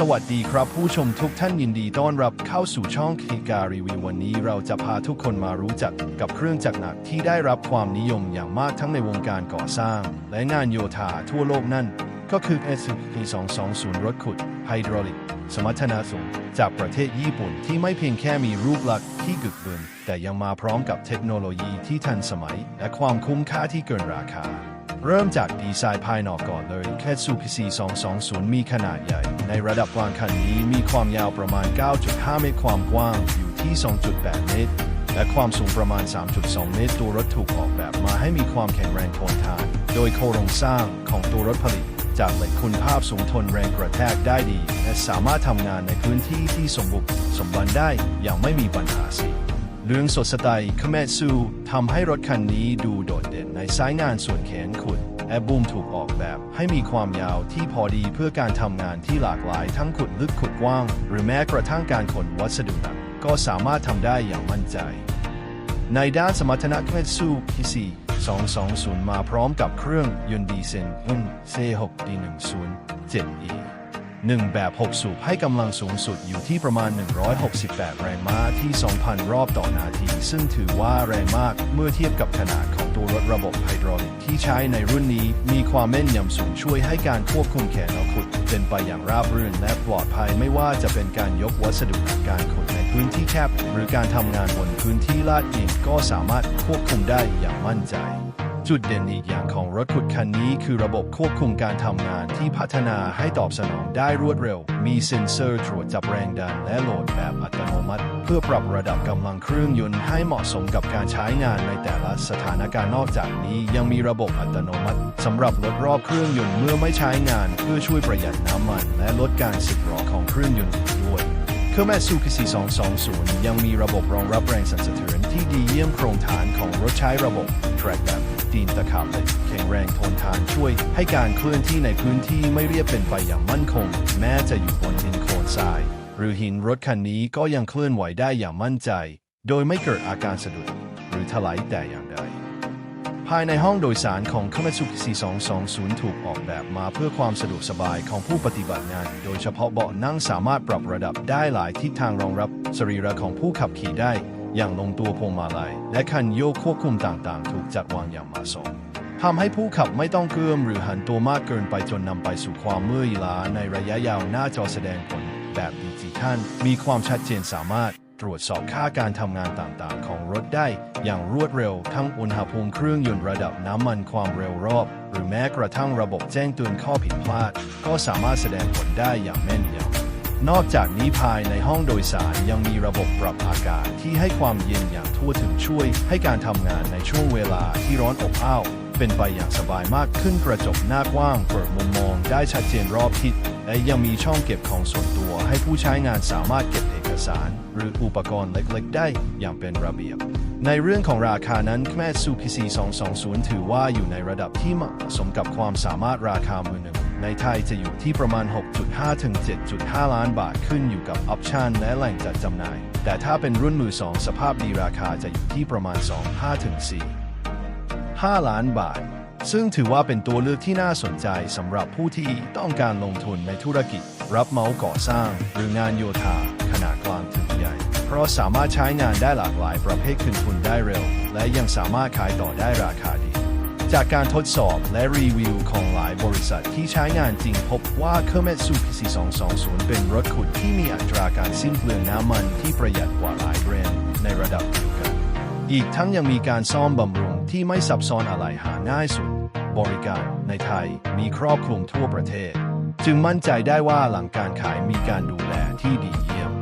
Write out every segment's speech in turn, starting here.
สวัสดีครับผู้ชมทุกท่านยินดีต้อนรับเข้าสู่ช่องคีการีวิววันนี้เราจะพาทุกคนมารู้จักกับเครื่องจักรหนักที่ได้รับความนิยมอย่างมากทั้งในวงการก่อสร้าง และงานโยธาทั่วโลกนั่น ก็คือ SCP-220 รถขุดไฮดรอลิก สมรรถนะสูงจากประเทศญี่ปุ่นที่ไม่เพียงแค่มีรูปลักษณ์ที่กึกเบืนแต่ยังมาพร้อมกับเทคโนโลยีที่ทันสมัย และความคุ้มค่าที่เกินราคา เริ่มจากดีไซน์ภายนอกก่อนเลยแค่ซูพิซี220 มีขนาดใหญ่ ในระดับกลางคันนี้มีความยาวประมาณ 9.5 เมตร ความกว้างอยู่ที่ 2.8 เมตร และความสูงประมาณ 3.2 เมตร ตัวรถถูกออกแบบมาให้มีความแข็งแรงทนทาน โดยโครงสร้างของตัวรถผลิต จากเหล็กคุณภาพสูงทนแรงกระแทกได้ดี และสามารถทำงานในพื้นที่ที่สมบุกสมบันได้อย่างไม่มีปัญหาสิ เรื่องสดสไตล์คาเมซูทำให้รถคันนี้ดูโดดเด่นในสายงานส่วนแขนขุดและบูมถูกออกแบบให้มีความยาวที่พอดีเพื่อการทำงานที่หลากหลายทั้งขุดลึกขุดกว้าง หรือแม้กระทั่งการขนวัสดุหนักก็สามารถทำได้อย่างมั่นใจ ในด้านสมรรถนะเครื่องสูบ PC 220 มาพร้อมกับเครื่องยนต์ดีเซลรุ่น C6D107E หนึ่งแบบ 6 สูบให้กำลังสูงสุดอยู่ที่ประมาณ 168 แรงม้าที่ 2,000 รอบต่อนาที ซึ่งถือว่าแรงมากเมื่อเทียบกับขนาดของตัวรถระบบไฮดรอลิกที่ใช้ในรุ่นนี้ มีความแม่นยำสูงช่วยให้การควบคุมแขนเอาขุด เป็นไปอย่างราบรื่นและปลอดภัยไม่ว่าจะเป็นการยกวัสดุการขุดในพื้นที่แคบ หรือการทำงานบนพื้นที่ลาดเอียงก็สามารถควบคุมได้อย่างมั่นใจ จุดเด่นอีกอย่างของรถขุดคันนี้คือระบบควบคุมการทำงานที่พัฒนาให้ตอบสนองได้รวดเร็ว มีเซ็นเซอร์ตรวจจับแรงดันและโหลดแบบอัตโนมัติ เพื่อปรับระดับกำลังเครื่องยนต์ให้เหมาะสมกับการใช้งานในแต่ละสถานการณ์นอกจากนี้ ยังมีระบบอัตโนมัติสำหรับลดรอบเครื่องยนต์เมื่อไม่ใช้งาน เพื่อช่วยประหยัดน้ำมัน และลดการสึกหรอของเครื่องยนต์ด้วยเครื่องแม่ซูคิซี220 ยังมีระบบรองรับแรงสั่นสะเทือนที่ดีเยี่ยมโครงฐานของรถใช้ระบบ Track แบบ ตีนตะขาบเหล็กแข็งแรงทนทานช่วย ให้การเคลื่อนที่ในพื้นที่ไม่เรียบเป็นไปอย่างมั่นคง แม้จะอยู่บนดินโคลนทราย หรือหินรถคันนี้ก็ยังเคลื่อนไหวได้อย่างมั่นใจ โดยไม่เกิดอาการสะดุดหรือถลายแต่อย่างใดภายในห้องโดยสารของ k a m a t s u k i 220 ถูกออกแบบมาเพื่อความสะดวกสบายของผู้ปฏิบัติงาน โดยเฉพาะเบาะนั่งสามารถปรับระดับได้หลายทิศทางรองรับสรีระของผู้ขับขี่ได้ อย่างลงตัวพวงมาลัยและคันโยกควบคุมต่างๆ ถูกจัดวางอย่างเหมาะสมทำให้ผู้ขับไม่ต้องเกื้อมหรือหันตัวมากเกินไปจนนำไปสู่ความเมื่อยล้าในระยะยาวหน้าจอแสดงผลแบบดิจิทัลมีความชัดเจนสามารถตรวจสอบค่าการทำงานต่างๆ ของรถได้ อย่างรวดเร็ว ทั้งอุณหภูมิเครื่องยนต์ระดับน้ำมันความเร็วรอบ หรือแม้กระทั่งระบบแจ้งเตือนข้อผิดพลาด ก็สามารถแสดงผลได้อย่างแม่นยำ นอกจากนี้ภายในห้องโดยสารยังมีระบบปรับอากาศที่ให้ความเย็นอย่างทั่วถึงช่วย ให้การทำงานในช่วงเวลาที่ร้อนอบอ้าว เป็นไปอย่างสบายมากขึ้นกระจกหน้ากว้างเปิดมุมมองได้ชัดเจนรอบทิศและยังมีช่องเก็บของส่วนตัว ให้ผู้ใช้งานสามารถเก็บเอกสาร หรืออุปกรณ์เล็กๆ ได้อย่างเป็นระเบียบ ในเรื่องของราคานั้นแม่ซูพิซี220 ถือว่าอยู่ในระดับที่เหมาะสมกับความสามารถราคามือหนึ่ง ในไทยจะอยู่ที่ประมาณ 6.5 ถึง 7.5 ล้านบาทขึ้นอยู่กับออปชันและแหล่งจัดจำหน่าย แต่ถ้าเป็นรุ่นมือสองสภาพดีราคาจะอยู่ที่ประมาณ 2-5 ถึง 4 5 ล้านบาท ซึ่งถือว่าเป็นตัวเลือกที่น่าสนใจสำหรับผู้ที่ต้องการลงทุนในธุรกิจ รับเหมาก่อสร้าง หรืองานโยธาขนาดกลางถึงใหญ่ เพราะสามารถใช้งานได้หลากหลายประเภทคืนทุนได้เร็ว และยังสามารถขายต่อได้ราคาดี จากการทดสอบและรีวิวของหลายบริษัทที่ใช้งานจริงพบว่าเคอร์เมซูพิซี220 เป็นรถขุดที่มีอัตราการสิ้นเปลืองน้ำมันที่ประหยัดกว่าหลายแบรนด์ในระดับเดียวกัน อีกทั้งยังมีการซ่อมบำรุงที่ไม่ซับซ้อนอะไรหาง่ายสุด บริการในไทยมีครอบคลุมทั่วประเทศ จึงมั่นใจได้ว่าหลังการขายมีการดูแลที่ดีเยี่ยม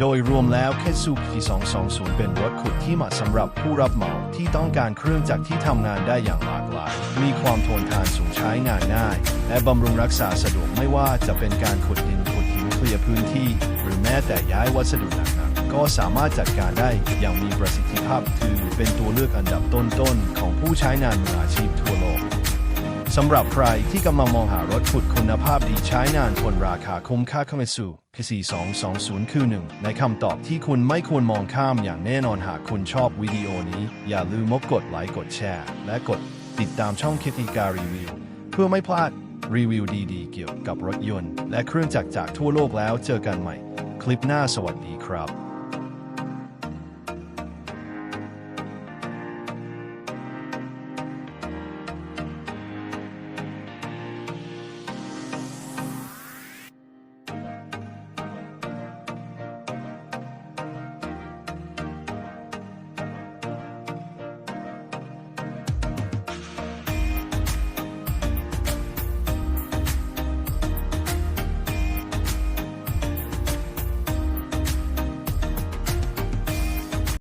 โดยรวมแล้วแค่ซูพี220 เป็นรถขุดที่เหมาะสำหรับผู้รับเหมาที่ต้องการเครื่องจักรที่ทำงานได้อย่างหลากหลาย มีความทนทานสูงใช้งานง่าย และบำรุงรักษาสะดวกไม่ว่าจะเป็นการขุดดินขุดหินเคลียร์พื้นที่ หรือแม้แต่ย้ายวัสดุหนักๆก็สามารถจัดการได้อย่างมีประสิทธิภาพถือเป็นตัวเลือกอันดับต้นๆของผู้ใช้งานมืออาชีพทั่วโลก สำหรับใครที่กำลังมองหารถขุดคุณภาพดีใช้งานทนราคาคุ้มค่าเข้ามาสู่คสี220คือหนึ่งในคำตอบที่คุณไม่ควรมองข้ามอย่างแน่นอนหากคุณชอบวิดีโอนี้ อย่าลืมกดไลค์กดแชร์ และกดติดตามช่องคิติการรีวิว เพื่อไม่พลาดรีวิวดีๆ เกี่ยวกับรถยนต์ และเครื่องจักรจากทั่วโลกแล้วเจอกันใหม่ คลิปหน้าสวัสดีครับ